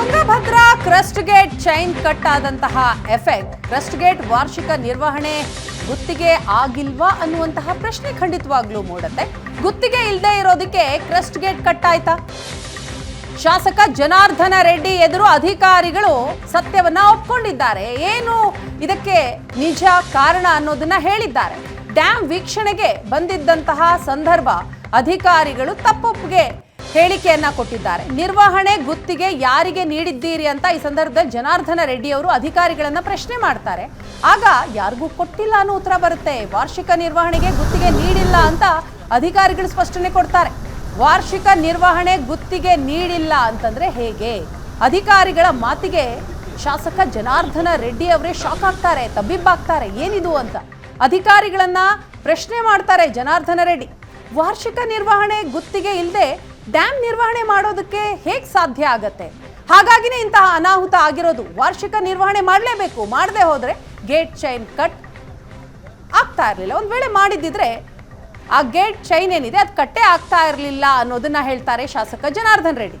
Tungabhadra crust gate chain cut ಆದಂತಹ effect. Crust gate ವಾರ್ಷಿಕ ನಿರ್ವಹಣೆ ಗುತ್ತಿಗೆ ಆಗಿಲ್ವಾ ಅನ್ನುವಂತಹ ಪ್ರಶ್ನೆ ಖಂಡಿತವಾಗ್ಲೂ ಮೂಡತ್ತೆ. ಗುತ್ತಿಗೆ ಇಲ್ಲದೆ ಇರೋದಕ್ಕೆ ಕ್ರಸ್ಟ್ ಗೇಟ್ ಕಟ್ ಆಯ್ತಾ ಶಾಸಕ ಜನಾರ್ದನ ರೆಡ್ಡಿ ಎದುರು ಅಧಿಕಾರಿಗಳು ಸತ್ಯವನ್ನ ಒಪ್ಕೊಂಡಿದ್ದಾರೆ. ಏನು ಇದಕ್ಕೆ ನಿಜ ಕಾರಣ ಅನ್ನೋದನ್ನ ಹೇಳಿದ್ದಾರೆ. ಡ್ಯಾಮ್ ವೀಕ್ಷಣೆಗೆ ಬಂದಿದ್ದಂತಹ ಸಂದರ್ಭ ಅಧಿಕಾರಿಗಳು ತಪ್ಪೊಪ್ಪಿಗೆ ಹೇಳಿಕೆಯನ್ನ ಕೊಟ್ಟಿದ್ದಾರೆ. ನಿರ್ವಹಣೆ ಗುತ್ತಿಗೆ ಯಾರಿಗೆ ನೀಡಿದ್ದೀರಿ ಅಂತ ಈ ಸಂದರ್ಭದಲ್ಲಿ ಜನಾರ್ದನ ರೆಡ್ಡಿ ಅವರು ಅಧಿಕಾರಿಗಳನ್ನ ಪ್ರಶ್ನೆ ಮಾಡ್ತಾರೆ. ಆಗ ಯಾರಿಗೂ ಕೊಟ್ಟಿಲ್ಲ ಅನ್ನೋ ಉತ್ತರ ಬರುತ್ತೆ. ವಾರ್ಷಿಕ ನಿರ್ವಹಣೆಗೆ ಗುತ್ತಿಗೆ ನೀಡಿಲ್ಲ ಅಂತ ಅಧಿಕಾರಿಗಳು ಸ್ಪಷ್ಟನೆ ಕೊಡ್ತಾರೆ. ವಾರ್ಷಿಕ ನಿರ್ವಹಣೆ ಗುತ್ತಿಗೆ ನೀಡಿಲ್ಲ ಅಂತಂದ್ರೆ ಹೇಗೆ? ಅಧಿಕಾರಿಗಳ ಮಾತಿಗೆ ಶಾಸಕ ಜನಾರ್ದನ ರೆಡ್ಡಿ ಅವರೇ ಶಾಕ್ ಆಗ್ತಾರೆ, ತಬ್ಬಿಬ್ಬಾಗ್ತಾರೆ. ಏನಿದು ಅಂತ ಅಧಿಕಾರಿಗಳನ್ನ ಪ್ರಶ್ನೆ ಮಾಡ್ತಾರೆ ಜನಾರ್ದನ ರೆಡ್ಡಿ. ವಾರ್ಷಿಕ ನಿರ್ವಹಣೆ ಗುತ್ತಿಗೆ ಇಲ್ಲದೆ ಡ್ಯಾಮ್ ನಿರ್ವಹಣೆ ಮಾಡೋದಕ್ಕೆ ಹೇಗೆ ಸಾಧ್ಯ ಆಗತ್ತೆ? ಹಾಗಾಗಿನೇ ಇಂತಹ ಅನಾಹುತ ಆಗಿರೋದು ವಾರ್ಷಿಕ ನಿರ್ವಹಣೆ ಮಾಡಲೇಬೇಕು. ಮಾಡದೆ ಹೋದರೆ ಗೇಟ್ ಚೈನ್ ಕಟ್ ಆಗ್ತಾ ಇರಲಿಲ್ಲ. ಒಂದು ವೇಳೆ ಮಾಡಿದ್ದಿದ್ರೆ ಆ ಗೇಟ್ ಚೈನ್ ಏನಿದೆ ಅದು ಕಟ್ಟೆ ಆಗ್ತಾ ಇರಲಿಲ್ಲ ಅನ್ನೋದನ್ನ ಹೇಳ್ತಾರೆ ಶಾಸಕ ಜನಾರ್ದನ್ ರೆಡ್ಡಿ.